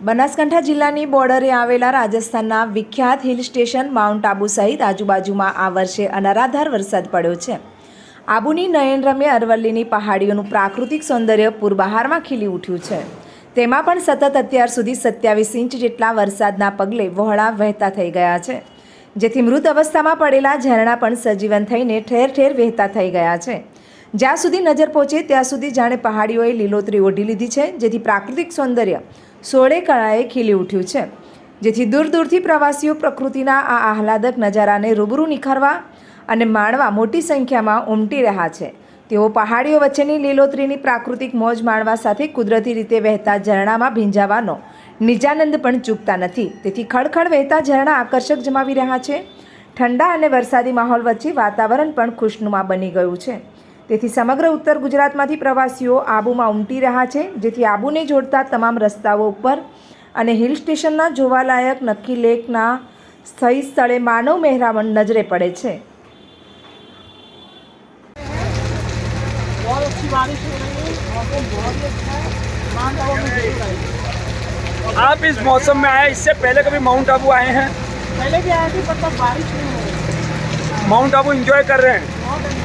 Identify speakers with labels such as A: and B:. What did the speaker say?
A: બનાસકાંઠા જિલ્લાની બોર્ડરે આવેલા રાજસ્થાનના વિખ્યાત હિલ સ્ટેશન માઉન્ટ આબુ સહિત આજુબાજુમાં આ વર્ષે અનરાધાર વરસાદ પડ્યો છે. આબુની નયનરમ્ય અરવલ્લીની પહાડીઓનું પ્રાકૃતિક સૌંદર્ય પૂરબહારમાં ખીલી ઉઠ્યું છે. તેમાં પણ સતત અત્યાર સુધી સત્યાવીસ ઇંચ જેટલા વરસાદના પગલે વહોળા વહેતા થઈ ગયા છે. જેથી મૃત અવસ્થામાં પડેલા ઝરણા પણ સજીવન થઈને ઠેર ઠેર વહેતા થઈ ગયા છે. જ્યાં સુધી નજર પહોંચે ત્યાં સુધી જાણે પહાડીઓએ લીલોતરી ઓઢી લીધી છે, જેથી પ્રાકૃતિક સૌંદર્ય સોળે કળાએ ખીલી ઉઠ્યું છે. જેથી દૂર દૂરથી પ્રવાસીઓ પ્રકૃતિના આ આહલાદક નજારાને રૂબરૂ નિખારવા અને માણવા મોટી સંખ્યામાં ઉમટી રહ્યા છે. તેઓ પહાડીઓ વચ્ચેની લીલોતરીની પ્રાકૃતિક મોજ માણવા સાથે કુદરતી રીતે વહેતા ઝરણામાં ભીંજાવાનો નિજાનંદ પણ ચૂકતા નથી. તેથી ખડખડ વહેતા ઝરણા આકર્ષક જમાવી રહ્યા છે. ઠંડા અને વરસાદી માહોલ વચ્ચે વાતાવરણ પણ ખુશનુમા બની ગયું છે. તેથી સમગ્ર ઉત્તર ગુજરાતમાંથી પ્રવાસીઓ આબુમાં ઉમટી રહ્યા છે જેથી આબુને જોડતા તમામ રસ્તાઓ ઉપર અને હિલ સ્ટેશનના જોવાલાયક નક્કી લેકના સ્થળી સ્થળે માનવ મહેરામણ નજરે પડે છે
B: बहुत अच्छी बारिश हो रही है मौसम बहुत ही अच्छा है माउंट आबू में जरूर आइए
C: आप इस मौसम में आए इससे पहले कभी माउंट आबू आए हैं
B: पहले भी आए थे पर तब बारिश नहीं हो रही थी
C: माउंट आबू एंजॉय कर रहे हैं